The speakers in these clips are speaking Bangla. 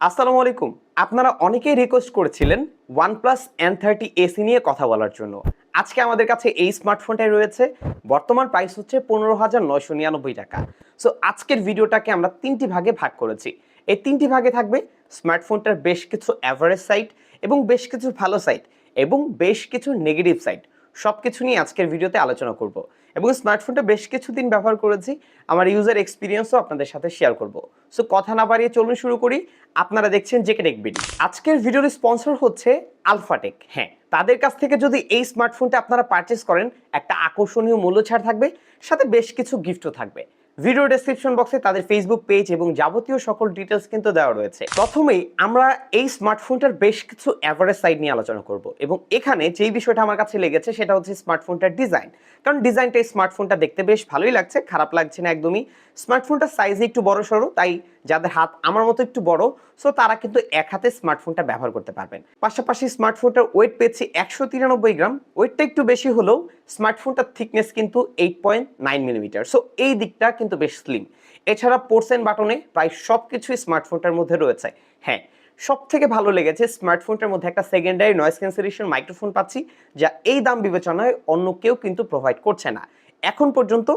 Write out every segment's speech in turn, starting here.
আসসালামু আলাইকুম। আপনারা অনেকেই রিকোয়েস্ট করেছিলেন ওয়ানপ্লাস এন থার্টি এসি নিয়ে কথা বলার জন্য। আজকে আমাদের কাছে এই স্মার্টফোনটাই রয়েছে। বর্তমান প্রাইস হচ্ছে পনেরো হাজার নয়শো নিরানব্বই টাকা। সো আজকের ভিডিওটাকে আমরা তিনটি ভাগে ভাগ করেছি। এই তিনটি ভাগে থাকবে স্মার্টফোনটার বেশ কিছু অ্যাভারেজ সাইট এবং বেশ কিছু ভালো সাইট এবং বেশ কিছু নেগেটিভ সাইট সব কিছু নিয়ে আজকের ভিডিওতে আলোচনা করব। এবং স্মার্টফোনটা বেশ কিছুদিন ব্যবহার করেছি। আমার ইউজার এক্সপিরিয়েন্সও আপনাদের সাথে শেয়ার করব। সো কথা না বাড়িয়ে চলুন শুরু করি। আপনারা দেখছেন জেকে টেক বিডি আজকের ভিডিওর স্পন্সর হচ্ছে আলফাটেক হ্যাঁ তাদের কাছ থেকে যদি এই স্মার্টফোনটা আপনারা পারচেস করেন, একটা আকর্ষণীয় মূল্য ছাড় থাকবে, সাথে বেশ কিছু গিফটও থাকবে। ভিডিও ডেসক্রিপশন বক্সে তাদের ফেসবুক পেজ এবং যাবতীয় সকল ডিটেলস কিন্তু দেওয়া রয়েছে। প্রথমেই আমরা এই স্মার্টফোনটার বেশ কিছু অ্যাভারেজ সাইড নিয়ে আলোচনা করব এবং এখানে যেই বিষয়টা আমার কাছে লেগেছে সেটা হচ্ছে স্মার্টফোনটার ডিজাইন কারণ ডিজাইনটা এই স্মার্টফোনটা দেখতে বেশ ভালোই লাগছে, খারাপ লাগছে না একদমই। স্মার্টফোনটার সাইজ একটু বড় সড়ো তাই যাদের হাত আমার মতো একটু বড় সো তারা কিন্তু এক হাতে স্মার্টফোনটা ব্যবহার করতে পারবেন। পাশাপাশি স্মার্টফোনটার ওয়েট পেয়েছি একশো তিরানব্বই গ্রাম। ওয়েটটা একটু বেশি হলেও স্মার্টফোনটার থিকনেস কিন্তু eight point nine millimetre so এই দিকটা কিন্তু বেশ স্লিম এছাড়া পোর্সেন বাটনে প্রায় সব কিছুই স্মার্টফোনটার মধ্যে রয়েছে। হ্যাঁ সব থেকে ভালো লেগেছে স্মার্টফোনটার মধ্যে একটা সেকেন্ডারি নয়েস ক্যান্সেলেশন মাইক্রোফোন পাচ্ছি, যা এই দাম বিবেচনায় অন্য কেউ কিন্তু প্রোভাইড করছে না। এখন পর্যন্ত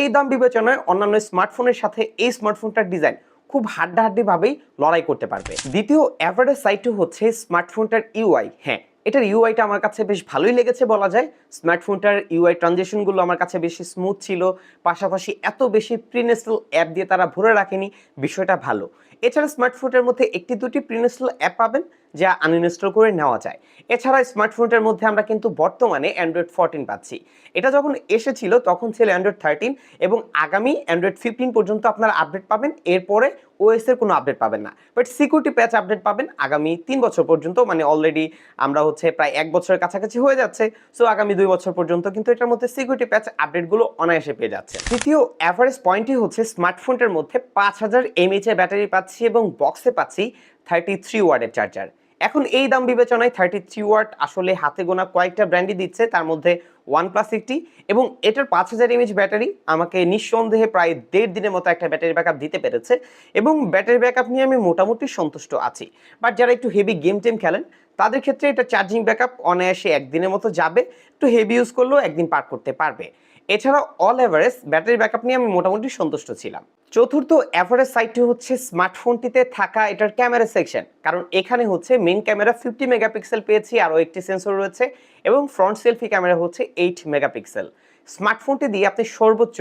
এই দাম বিবেচনায় অন্যান্য স্মার্টফোনের সাথে এই স্মার্টফোনটার ডিজাইন খুব হাড্ডাহাড্ডিভাবেই লড়াই করতে পারবে। দ্বিতীয় অ্যাভারেজ সাইটটি হচ্ছে স্মার্টফোনটার ইউআই হ্যাঁ এটার ইউআইটা আমার কাছে বেশ ভালোই লেগেছে বলা যায়। স্মার্টফোনটার ইউআই ট্রানজেকশনগুলো আমার কাছে বেশি স্মুথ ছিল। পাশাপাশি এত বেশি প্রিনেস্টাল অ্যাপ দিয়ে তারা ভরে রাখেনি, বিষয়টা ভালো। এছাড়া স্মার্টফোনের মধ্যে একটি দুটি প্রিনেস্টাল অ্যাপ পাবেন, যা আনইনস্টল করে নেওয়া যায়। এছাড়া স্মার্টফোনটার মধ্যে আমরা কিন্তু বর্তমানে অ্যান্ড্রয়েড ফোরটিন পাচ্ছি। এটা যখন এসেছিল, তখন ছিল অ্যান্ড্রয়েড থার্টিন এবং আগামী অ্যান্ড্রয়েড ফিফটিন পর্যন্ত আপনারা আপডেট পাবেন। এরপরে ওএস এর কোনো আপডেট পাবেন না। বাট সিকিউরিটি প্যাচ আপডেট পাবেন আগামী তিন বছর পর্যন্ত। মানে অলরেডি আমরা হচ্ছে প্রায় এক বছরের কাছাকাছি হয়ে যাচ্ছে। সো আগামী দুই বছর পর্যন্ত কিন্তু এটার মধ্যে সিকিউরিটি প্যাচ আপডেটগুলো অনায়াসে পেয়ে যাচ্ছে। তৃতীয় অ্যাভারেজ পয়েন্টই হচ্ছে স্মার্টফোনটার মধ্যে পাঁচ হাজার এমএইচ এর ব্যাটারি পাচ্ছি। এবং বক্সে পাচ্ছি থার্টি থ্রি ওয়ার্ডের চার্জার এখন এই দাম বিবেচনায় থার্টি থ্রি ওয়াট আসলে হাতে গোনা কয়েকটা ব্র্যান্ডই দিচ্ছে, তার মধ্যে ওয়ান প্লাস একটি এবং এটার পাঁচ হাজার এমএচ ব্যাটারি আমাকে নিঃসন্দেহে প্রায় দেড় দিনের মতো একটা ব্যাটারি ব্যাকআপ দিতে পেরেছে এবং ব্যাটারি ব্যাকআপ নিয়ে আমি মোটামুটি সন্তুষ্ট আছি। বাট যারা একটু হেভি গেম টেম খেলেন, তাদের ক্ষেত্রে এটা চার্জিং ব্যাকআপ অনায়াসে একদিনের মতো যাবে, একটু হেভি ইউজ করলেও একদিন পার করতে পারবে। এছাড়া অল এভারেজ ব্যাটারি ব্যাকআপ নিয়ে আমি মোটামুটি সন্তুষ্ট ছিলাম। চতুর্থ অ্যাভারেজ সাইটটি হচ্ছে স্মার্টফোনটিতে থাকা এটার ক্যামেরা সেকশন কারণ এখানে হচ্ছে মেন ক্যামেরা ফিফটি মেগাপিক্সেল পেয়েছি, আরও একটি সেন্সর রয়েছে, এবং ফ্রন্ট সেলফি ক্যামেরা হচ্ছে এইট মেগাপিক্সেল স্মার্টফোনটি দিয়ে আপনি সর্বোচ্চ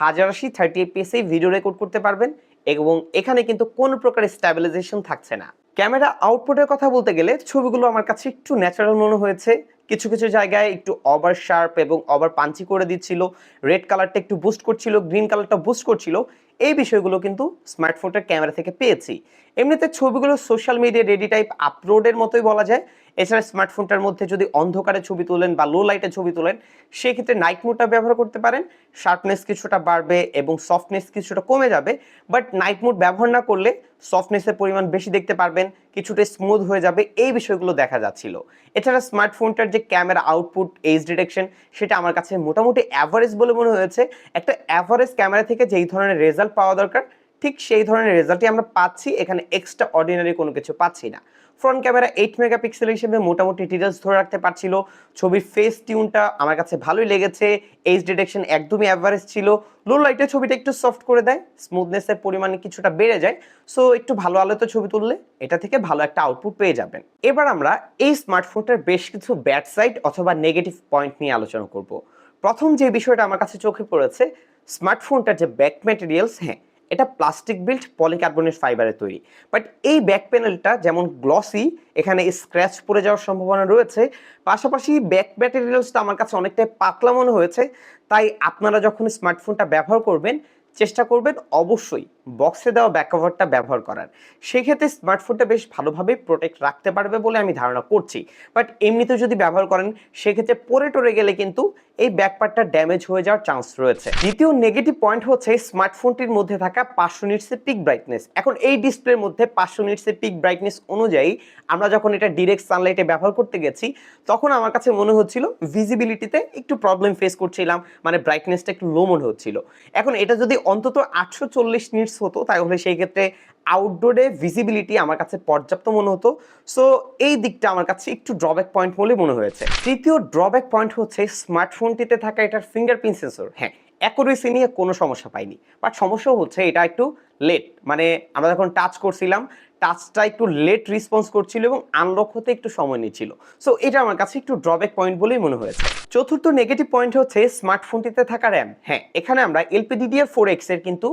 হাজার আশি থার্টি এপিএসে ভিডিও রেকর্ড করতে পারবেন এবং এখানে কিন্তু কোনো প্রকার স্ট্যাবিলাইজেশন থাকছে না। ক্যামেরা আউটপুটের কথা বলতে গেলে ছবিগুলো আমার কাছে একটু ন্যাচারাল মনে হয়েছে। কিছু কিছু জায়গায় একটু ওভার শার্প এবং ওভার পাঞ্চি করে দিচ্ছিল। রেড কালারটা একটু বুস্ট করছিল গ্রিন কালারটা বুস্ট করছিল। এই বিষয়গুলো কিন্তু স্মার্টফোনটার ক্যামেরা থেকে পেয়েছি। এমনিতে ছবিগুলো সোশ্যাল মিডিয়া রেডি টাইপ আপলোডের মতোই বলা যায়। এছাড়া স্মার্টফোনটার মধ্যে যদি অন্ধকারে ছবি তোলেন বা লো লাইটে ছবি তোলেন, সেক্ষেত্রে নাইট মোডটা ব্যবহার করতে পারেন। শার্পনেস কিছুটা বাড়বে এবং সফটনেস কিছুটা কমে যাবে। বাট নাইট মোড ব্যবহার না করলে সফটনেসের পরিমাণ বেশি দেখতে পারবেন, কিছুটা স্মুথ হয়ে যাবে এই বিষয়গুলো দেখা যাচ্ছিল। এছাড়া স্মার্টফোনটার যে ক্যামেরা আউটপুট এইচ ডিটেকশন সেটা আমার কাছে মোটামুটি অ্যাভারেজ বলে মনে হয়েছে। একটা অ্যাভারেজ ক্যামেরা থেকে যেই ধরনের রেজাল্ট পাওয়া দরকার ঠিক সেই ধরনের রেজাল্টই আমরা পাচ্ছি। এখানে এক্সট্রা অর্ডিনারি কোনো কিছু পাচ্ছি না। ফ্রন্ট ক্যামেরা এইট মেগাপিক্সেল হিসেবে মোটামুটি ডিটেলস ধরে রাখতে পারছিল। ছবির ফেস টিউনটা আমার কাছে ভালোই লেগেছে। এইচ ডিটেকশন একদমই অ্যাভারেজ ছিল। লো লাইটে ছবিটা একটু সফট করে দেয়। স্মুথনেসের পরিমাণ কিছুটা বেড়ে যায়। সো একটু ভালো আলোতে ছবি তুললে এটা থেকে ভালো একটা আউটপুট পেয়ে যাবেন। এবার আমরা এই স্মার্টফোনটার বেশ কিছু ব্যাড সাইড অথবা নেগেটিভ পয়েন্ট নিয়ে আলোচনা করব। প্রথম যে বিষয়টা আমার কাছে চোখে পড়েছে স্মার্টফোনটার যে ব্যাক ম্যাটেরিয়ালস হ্যাঁ এটা প্লাস্টিক বিল্ট পলিকার্বনেট ফাইবারের তৈরি। বাট এই ব্যাক প্যানেলটা যেমন গ্লসি এখানে স্ক্র্যাচ পড়ে যাওয়ার সম্ভাবনা রয়েছে। পাশাপাশি ব্যাক ম্যাটেরিয়ালসটা আমার কাছে অনেকটাই পাতলা মনে হয়েছে। তাই আপনারা যখন স্মার্টফোনটা ব্যবহার করবেন, চেষ্টা করবেন অবশ্যই বক্সে দেওয়া ব্যাক কভারটা ব্যবহার করার। সেক্ষেত্রে স্মার্টফোনটা বেশ ভালোভাবে প্রোটেক্ট রাখতে পারবে বলে আমি ধারণা করছি। বাট এমনিতে যদি ব্যবহার করেন, সেক্ষেত্রে পরে টরে গেলে কিন্তু এই ব্যাকপার্টটা ড্যামেজ হয়ে যাওয়ার চান্স রয়েছে। দ্বিতীয় নেগেটিভ পয়েন্ট হচ্ছে স্মার্টফোনটির মধ্যে থাকা পাঁচশো নিটসের পিক ব্রাইটনেস এখন এই ডিসপ্লের মধ্যে পাঁচশো নিটসের পিক ব্রাইটনেস অনুযায়ী আমরা যখন এটা ডিরেক্ট সানলাইটে ব্যবহার করতে গেছি, তখন আমার কাছে মনে হচ্ছিল ভিজিবিলিটিতে একটু প্রবলেম ফেস করছিলাম মানে ব্রাইটনেসটা একটু লো মনে হচ্ছিল। এখন এটা যদি অন্তত আটশো চল্লিশ নিটস পিস হতো তাহলে সেই ক্ষেত্রে আউটডোরে ভিজিবিলিটি আমার কাছে পর্যাপ্ত মনে হতো। সো এই দিকটা আমার কাছে একটু ড্রব্যাক পয়েন্ট বলে মনে হয়েছে। তৃতীয় ড্রব্যাক পয়েন্ট হচ্ছে স্মার্টফোনটিতে থাকা এটার ফিঙ্গারপ্রিন্ট সেন্সর হ্যাঁ অ্যাকুরেসি নিয়ে কোনো সমস্যা পাইনি। বাট সমস্যা হচ্ছে এটা একটু লেট মানে আমরা যখন টাচ করছিলাম টাচটা একটু লেট রেসপন্স করছিল এবং আনলক হতে একটু সময় নিচ্ছিল। সো এটা আমার কাছে একটু ড্রব্যাক পয়েন্ট বলেই মনে হয়েছে। চতুর্থ নেগেটিভ পয়েন্ট হচ্ছে স্মার্টফোনটিতে থাকা র্যাম হ্যাঁ এখানে আমরা এলপিডিডিআর ফোর এক্সের কিন্তু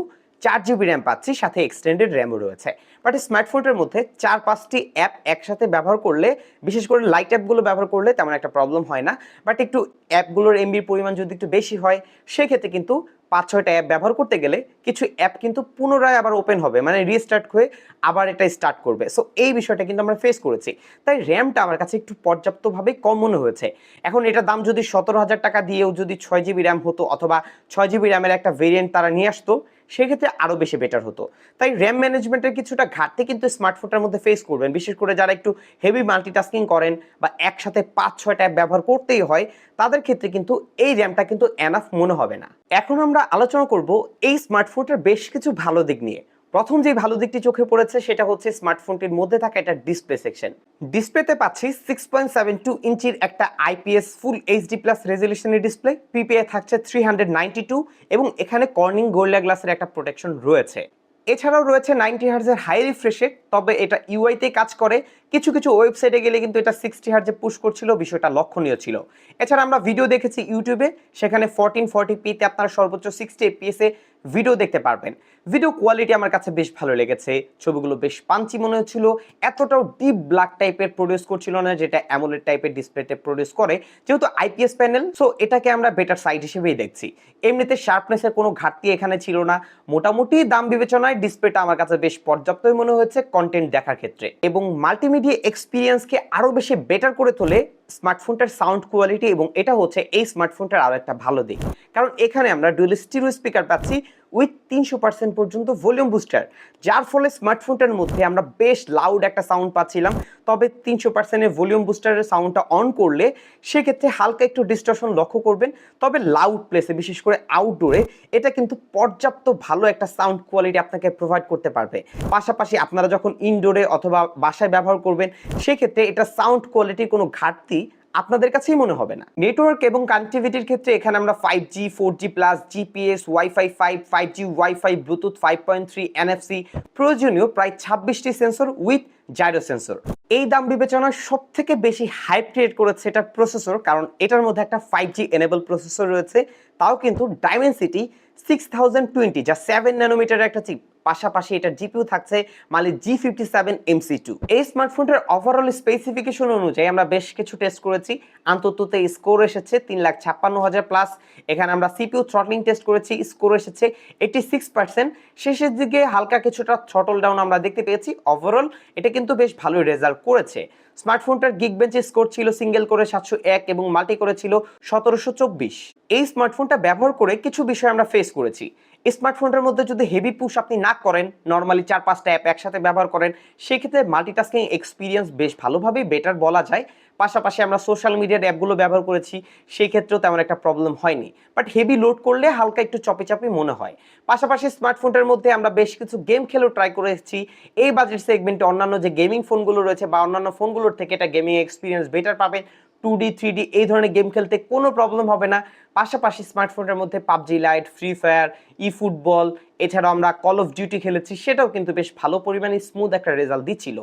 চার জিবি র্যাম পাচ্ছি, সাথে এক্সটেন্ডেড র্যামও রয়েছে। বাট স্মার্টফোনটার মধ্যে চার পাঁচটি অ্যাপ একসাথে ব্যবহার করলে, বিশেষ করে লাইট অ্যাপগুলো ব্যবহার করলে তেমন একটা প্রবলেম হয় না। বাট একটু অ্যাপগুলোর এমবির পরিমাণ যদি একটু বেশি হয়, সেক্ষেত্রে কিন্তু পাঁচ ছয়টা অ্যাপ ব্যবহার করতে গেলে কিছু অ্যাপ কিন্তু পুনরায় আবার ওপেন হবে মানে রিস্টার্ট হয়ে আবার এটা স্টার্ট করবে। সো এই বিষয়টা কিন্তু আমরা ফেস করেছি। তাই র্যামটা আমার কাছে একটু পর্যাপ্তভাবে কম মনে হয়েছে। এখন এটার দাম যদি সতেরো হাজার টাকা দিয়েও যদি ছয় জিবি র্যাম হতো, অথবা ছয় জিবি র্যামের একটা ভেরিয়েন্ট তারা নিয়ে আসতো সেক্ষেত্রে আরও বেশি বেটার হতো। তাই র্যাম ম্যানেজমেন্টের কিছুটা ঘাটতি কিন্তু স্মার্টফোনটার মধ্যে ফেস করবেন। বিশেষ করে যারা একটু হেভি মাল্টিটাস্কিং করেন বা একসাথে পাঁচ ছয় অ্যাপ ব্যবহার করতেই হয়, তাদের ক্ষেত্রে কিন্তু এই র্যামটা কিন্তু এনাফ মনে হবে না। এখন আমরা আলোচনা করব এই স্মার্টফোনটার বেশ কিছু ভালো দিক নিয়ে। প্রথম যে ভালো দিকটি চোখে পড়েছে সেটা হচ্ছে স্মার্টফোনটির মধ্যে থাকা একটা ডিসপ্লে সেকশন ডিসপ্লেতে পাচ্ছি সিক্স পয়েন্ট সেভেন টু ইঞ্চির একটা আইপিএস ফুল এইচডি প্লাস রেজলিউশনের ডিসপ্লে পিপিএ থাকছে থ্রি হান্ড্রেড নাইনটি টু এবং এখানে কর্নিং গোল্ডা গ্লাসের একটা প্রোটেকশন রয়েছে। এছাড়াও রয়েছে নাইনটি হার্জের হাই রিফ্রেশে তবে এটা ইউআইতে কাজ করে। কিছু কিছু ওয়েবসাইটে গেলে কিন্তু এটা সিক্সটি হার্জে পুশ করছিল, বিষয়টা লক্ষণীয় ছিল। এছাড়া আমরা ভিডিও দেখেছি ইউটিউবে সেখানে ফোরটিন ফর্টি পিতে আপনারা সর্বোচ্চ সিক্সটি এপিএসে ভিডিও দেখতে পারবেন। ভিডিও কোয়ালিটি আমার কাছে বেশ ভালো লেগেছে। ছবিগুলো বেশ পাঞ্চি মনে হচ্ছিল। এতটাও ডিপ ব্ল্যাক টাইপের প্রডিউস করছিল না, যেটা অ্যামোলেড টাইপের ডিসপ্লেতে প্রডিউস করে। যেহেতু আইপিএস প্যানেল সো এটাকে আমরা বেটার সাইড হিসেবেই দেখছি। এমনিতে শার্পনেসের কোনো ঘাটতি এখানে ছিল না। মোটামুটি দাম বিবেচনায় ডিসপ্লেটা আমার কাছে বেশ পর্যাপ্তই মনে হয়েছে কন্টেন্ট দেখার ক্ষেত্রে। এবং মাল্টিমিডিয়া এক্সপিরিয়েন্সকে আরও বেশি বেটার করে তোলে স্মার্টফোনটার সাউন্ড কোয়ালিটি এবং এটা হচ্ছে এই স্মার্টফোনটার আরও একটা ভালো দিক। কারণ এখানে আমরা ডুয়েল স্টিরিও স্পিকার পাচ্ছি উইথ তিনশো পার্সেন্ট পর্যন্ত ভলিউম বুস্টার যার ফলে স্মার্টফোনটার মধ্যে আমরা বেশ লাউড একটা সাউন্ড পাচ্ছিলাম। তবে তিনশো পার্সেন্টের ভলিউম বুস্টারের সাউন্ডটা অন করলে সেক্ষেত্রে হালকা একটু ডিস্টর্শন লক্ষ্য করবেন। তবে লাউড প্লেসে বিশেষ করে আউটডোরে এটা কিন্তু পর্যাপ্ত ভালো একটা সাউন্ড কোয়ালিটি আপনাকে প্রোভাইড করতে পারবে। পাশাপাশি আপনারা যখন ইনডোরে অথবা বাসায় ব্যবহার করবেন, সেক্ষেত্রে এটা সাউন্ড কোয়ালিটির কোনো ঘাটতি আপনাদের কাছেই মনে হবে না। নেটওয়ার্ক এবং কানেক্টিভিটির ক্ষেত্রে এখানে আমরা five G four G plus GPS wifi five five G wifi Bluetooth five point three NFC প্রয়োজনীয় প্রায় ছাব্বিশটি সেন্সর উইথ জাইরো সেন্সর এই দাম বিবেচনায় সব থেকে বেশি হাইপ ক্রিয়েট করেছে এটার প্রসেসর কারণ এটার মধ্যে একটা ফাইভ জি এনেবল প্রসেসর রয়েছে, তাও কিন্তু ডাইমেনসিটি সিক্স থাউজেন্ড টোয়েন্টি যা সেভেন ন্যানোমিটারের একটা চিপ পাশাপাশি এটা জিপিউ থাকছে মানে G fifty seven MC two এই স্মার্টফোনটার ওভারঅল স্পেসিফিকেশন অনুযায়ী আমরা বেশ কিছু টেস্ট করেছি। আন্তততে স্কোর এসেছে তিন লাখ ছাপ্পান্ন হাজার প্লাস এখানে আমরা সিপিউ থ্রটলিং টেস্ট করেছি স্কোর এসেছে এইটি সিক্স পার্সেন্ট শেষের দিকে হালকা কিছুটা থ্রটল ডাউন আমরা দেখতে পেয়েছি। ওভারঅল এটা কিন্তু বেশ ভালোই রেজাল্ট করেছে। স্মার্টফোনটার গিগ বেঞ্চে স্কোর ছিল সিঙ্গেল করে সাতশো এক এবং মাল্টি করে ছিল সতেরোশো চব্বিশ। এই স্মার্টফোনটা ব্যবহার করে কিছু বিষয় আমরা ফেস করেছি। স্মার্টফোনটার মধ্যে যদি হেভি পুশ আপনি না করেন নর্মালি চার পাঁচটা অ্যাপ একসাথে ব্যবহার করেন, সেক্ষেত্রে মাল্টিটাস্কিং এক্সপিরিয়েন্স বেশ ভালোভাবেই বেটার বলা যায়। পাশাপাশি আমরা সোশ্যাল মিডিয়ার অ্যাপগুলো ব্যবহার করেছি সেই ক্ষেত্রেও তেমন একটা প্রবলেম হয়নি। বাট হেভি লোড করলে হালকা একটু চপে চাপে মনে হয়। পাশাপাশি স্মার্টফোনটার মধ্যে আমরা বেশ কিছু গেম খেলেও ট্রাই করেছি। এই বাজেট সেগমেন্টে অন্যান্য যে গেমিং ফোনগুলো রয়েছে বা অন্যান্য ফোনগুলোর থেকে এটা গেমিং এক্সপিরিয়েন্স বেটার পাবেন। টু ডি থ্রি ডি এই ধরনের গেম খেলতে কোনো প্রবলেম হবে না। পাশাপাশি স্মার্টফোনের মধ্যে PUBG lite free fire e football এছাড়াও আমরা কল অফ ডিউটি খেলেছি, সেটাও কিন্তু বেশ ভালো পরিমাণে স্মুথ একটা রেজাল্ট দিচ্ছিল।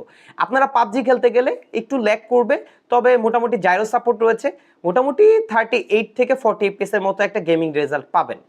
আপনারা পাবজি খেলতে গেলে একটু ল্যাক করবে, তবে মোটামুটি জাইরো সাপোর্ট রয়েছে। মোটামুটি থার্টি এইট থেকে ফর্টি এর মতো একটা গেমিং রেজাল্ট পাবেন।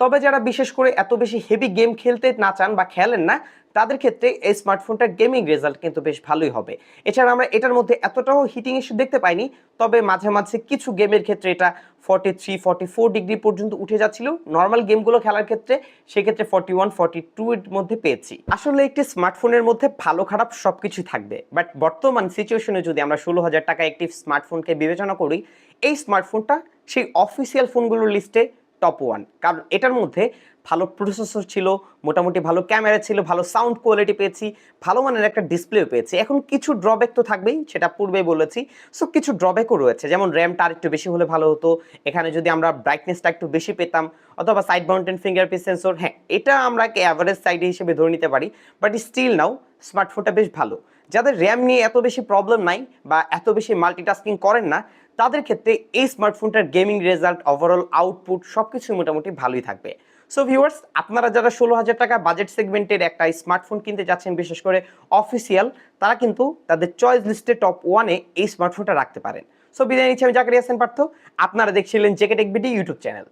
তবে যারা বিশেষ করে এত বেশি হেভি গেম খেলতে না চান বা খেলেন না তাদের ক্ষেত্রে এই স্মার্টফোনটার গেমিং রেজাল্ট কিন্তু বেশ ভালোই হবে। এছাড়া আমরা এটার মধ্যে এতটাও হিটিং ইস্যু দেখতে পাইনি, তবে মাঝে মাঝে কিছু গেমের ক্ষেত্রে এটা forty three forty four degree পর্যন্ত উঠে যাচ্ছিল। নর্মাল গেমগুলো খেলার ক্ষেত্রে সেক্ষেত্রে ফর্টি ওয়ান ফর্টি টু এর মধ্যে পেয়েছি। আসলে একটি স্মার্টফোনের মধ্যে ভালো, খারাপ সব কিছুই থাকবে বাট বর্তমান সিচুয়েশনে যদি আমরা ষোলো হাজার টাকা একটি স্মার্টফোনকে বিবেচনা করি, এই স্মার্টফোনটা সেই অফিসিয়াল ফোনগুলোর লিস্টে টপ ওয়ান কারণ এটার মধ্যে ভালো প্রসেসর ছিল, মোটামুটি ভালো ক্যামেরা ছিল, ভালো সাউন্ড কোয়ালিটি পেয়েছি, ভালো মানের একটা ডিসপ্লেও পেয়েছি। এখন কিছু ড্রব্যাক তো থাকবেই, সেটা পূর্বেই বলেছি। সো কিছু ড্রব্যাকও রয়েছে, যেমন র্যামটা আর একটু বেশি হলে ভালো হতো। এখানে যদি আমরা ব্রাইটনেসটা একটু বেশি পেতাম, অথবা সাইড মাউন্টেন ফিঙ্গারপ্রিন্ট সেন্সর হ্যাঁ এটা আমরা অ্যাভারেজ সাইড হিসেবে ধরে নিতে পারি। বাট স্টিল নাও স্মার্টফোনটা বেশ ভালো। যাদের র্যাম নিয়ে এত বেশি প্রবলেম নাই, বা এত বেশি মাল্টিটাস্কিং করেন না, তাদের ক্ষেত্রে এই স্মার্টফোনটার গেমিং রেজাল্ট ওভারঅল আউটপুট সব কিছুই মোটামুটি ভালোই থাকবে। সো ভিউয়ার্স আপনারা যারা ষোলো হাজার টাকা বাজেট সেগমেন্টের একটা স্মার্টফোন কিনতে যাচ্ছেন, বিশেষ করে অফিসিয়াল তারা কিন্তু তাদের চয়েস লিস্টে টপ ওয়ানে এই স্মার্টফোনটা রাখতে পারেন। সো বিদায় নিচ্ছি, আমি জাকারিয়াসেন পার্থ। আপনারা দেখছিলেন জেকেটেক বিডি ইউটিউব চ্যানেল